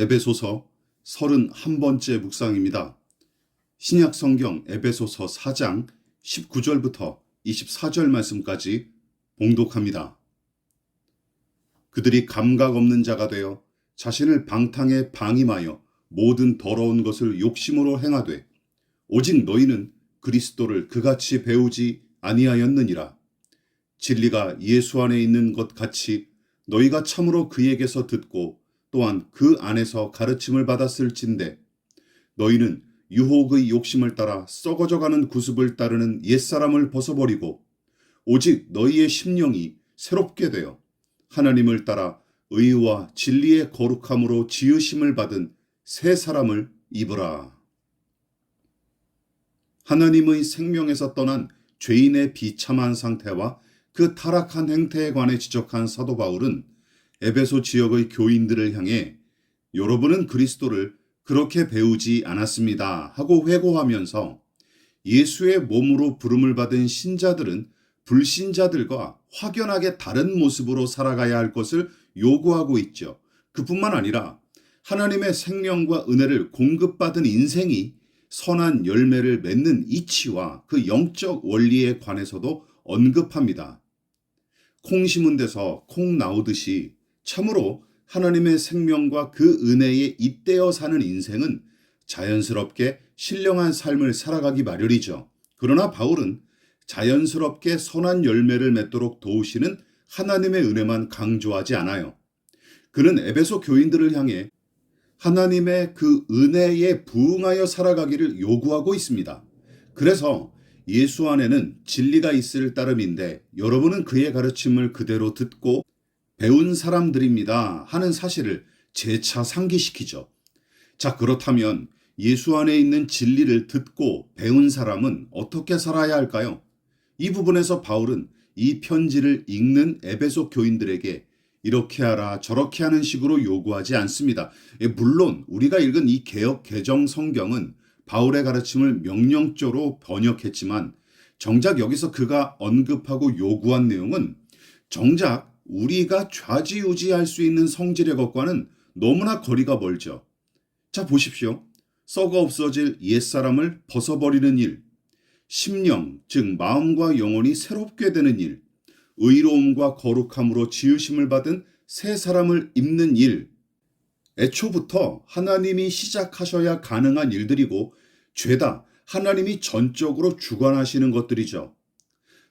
에베소서 31번째 묵상입니다. 신약 성경 에베소서 4장 19절부터 24절 말씀까지 봉독합니다. 그들이 감각 없는 자가 되어 자신을 방탕에 방임하여 모든 더러운 것을 욕심으로 행하되 오직 너희는 그리스도를 그같이 배우지 아니하였느니라. 진리가 예수 안에 있는 것 같이 너희가 참으로 그에게서 듣고 또한 그 안에서 가르침을 받았을진데 너희는 유혹의 욕심을 따라 썩어져가는 구습을 따르는 옛사람을 벗어버리고 오직 너희의 심령이 새롭게 되어 하나님을 따라 의와 진리의 거룩함으로 지으심을 받은 새 사람을 입으라. 하나님의 생명에서 떠난 죄인의 비참한 상태와 그 타락한 행태에 관해 지적한 사도 바울은 에베소 지역의 교인들을 향해 여러분은 그리스도를 그렇게 배우지 않았습니다 하고 회고하면서 예수의 몸으로 부름을 받은 신자들은 불신자들과 확연하게 다른 모습으로 살아가야 할 것을 요구하고 있죠. 그뿐만 아니라 하나님의 생명과 은혜를 공급받은 인생이 선한 열매를 맺는 이치와 그 영적 원리에 관해서도 언급합니다. 콩 심은 데서 콩 나오듯이 참으로 하나님의 생명과 그 은혜에 잇대어 사는 인생은 자연스럽게 신령한 삶을 살아가기 마련이죠. 그러나 바울은 자연스럽게 선한 열매를 맺도록 도우시는 하나님의 은혜만 강조하지 않아요. 그는 에베소 교인들을 향해 하나님의 그 은혜에 부응하여 살아가기를 요구하고 있습니다. 그래서 예수 안에는 진리가 있을 따름인데 여러분은 그의 가르침을 그대로 듣고 배운 사람들입니다 하는 사실을 재차 상기시키죠. 자, 그렇다면 예수 안에 있는 진리를 듣고 배운 사람은 어떻게 살아야 할까요? 이 부분에서 바울은 이 편지를 읽는 에베소 교인들에게 이렇게 하라 저렇게 하는 식으로 요구하지 않습니다. 예, 물론 우리가 읽은 이 개혁 개정 성경은 바울의 가르침을 명령조로 번역했지만 정작 여기서 그가 언급하고 요구한 내용은 정작 우리가 좌지우지할 수 있는 성질의 것과는 너무나 거리가 멀죠. 자 보십시오. 썩어 없어질 옛사람을 벗어버리는 일, 심령, 즉 마음과 영혼이 새롭게 되는 일, 의로움과 거룩함으로 지으심을 받은 새 사람을 입는 일. 애초부터 하나님이 시작하셔야 가능한 일들이고 죄다 하나님이 전적으로 주관하시는 것들이죠.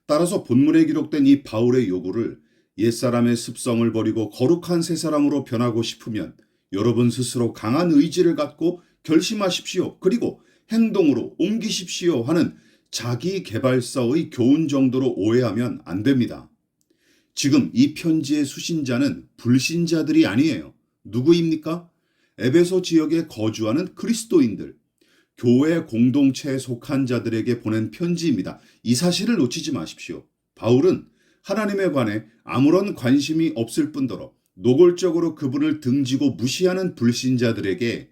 따라서 본문에 기록된 이 바울의 요구를 옛사람의 습성을 버리고 거룩한 새 사람으로 변하고 싶으면 여러분 스스로 강한 의지를 갖고 결심하십시오. 그리고 행동으로 옮기십시오 하는 자기 개발서의 교훈 정도로 오해하면 안 됩니다. 지금 이 편지의 수신자는 불신자들이 아니에요. 누구입니까? 에베소 지역에 거주하는 그리스도인들, 교회 공동체에 속한 자들에게 보낸 편지입니다. 이 사실을 놓치지 마십시오. 바울은 하나님에 관해 아무런 관심이 없을 뿐더러 노골적으로 그분을 등지고 무시하는 불신자들에게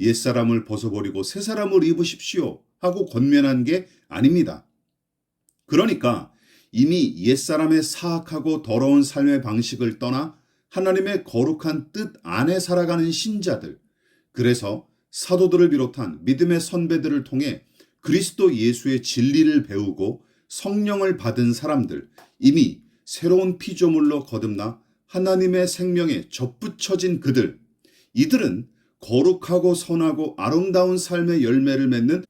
옛사람을 벗어버리고 새사람을 입으십시오 하고 권면한 게 아닙니다. 그러니까 이미 옛사람의 사악하고 더러운 삶의 방식을 떠나 하나님의 거룩한 뜻 안에 살아가는 신자들, 그래서 사도들을 비롯한 믿음의 선배들을 통해 그리스도 예수의 진리를 배우고 성령을 받은 사람들, 이미 새로운 피조물로 거듭나 하나님의 생명에 접붙여진 그들, 이들은 거룩하고 선하고 아름다운 삶의 열매를 맺는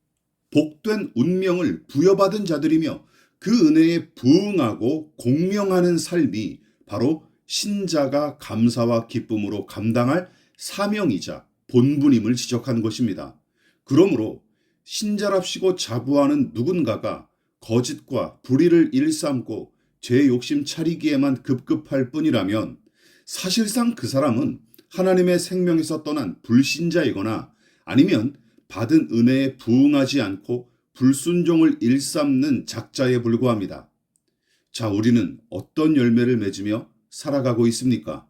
복된 운명을 부여받은 자들이며 그 은혜에 부응하고 공명하는 삶이 바로 신자가 감사와 기쁨으로 감당할 사명이자 본분임을 지적한 것입니다. 그러므로 신자랍시고 자부하는 누군가가 거짓과 불의를 일삼고 죄 욕심 차리기에만 급급할 뿐이라면 사실상 그 사람은 하나님의 생명에서 떠난 불신자이거나 아니면 받은 은혜에 부응하지 않고 불순종을 일삼는 작자에 불과합니다. 자, 우리는 어떤 열매를 맺으며 살아가고 있습니까?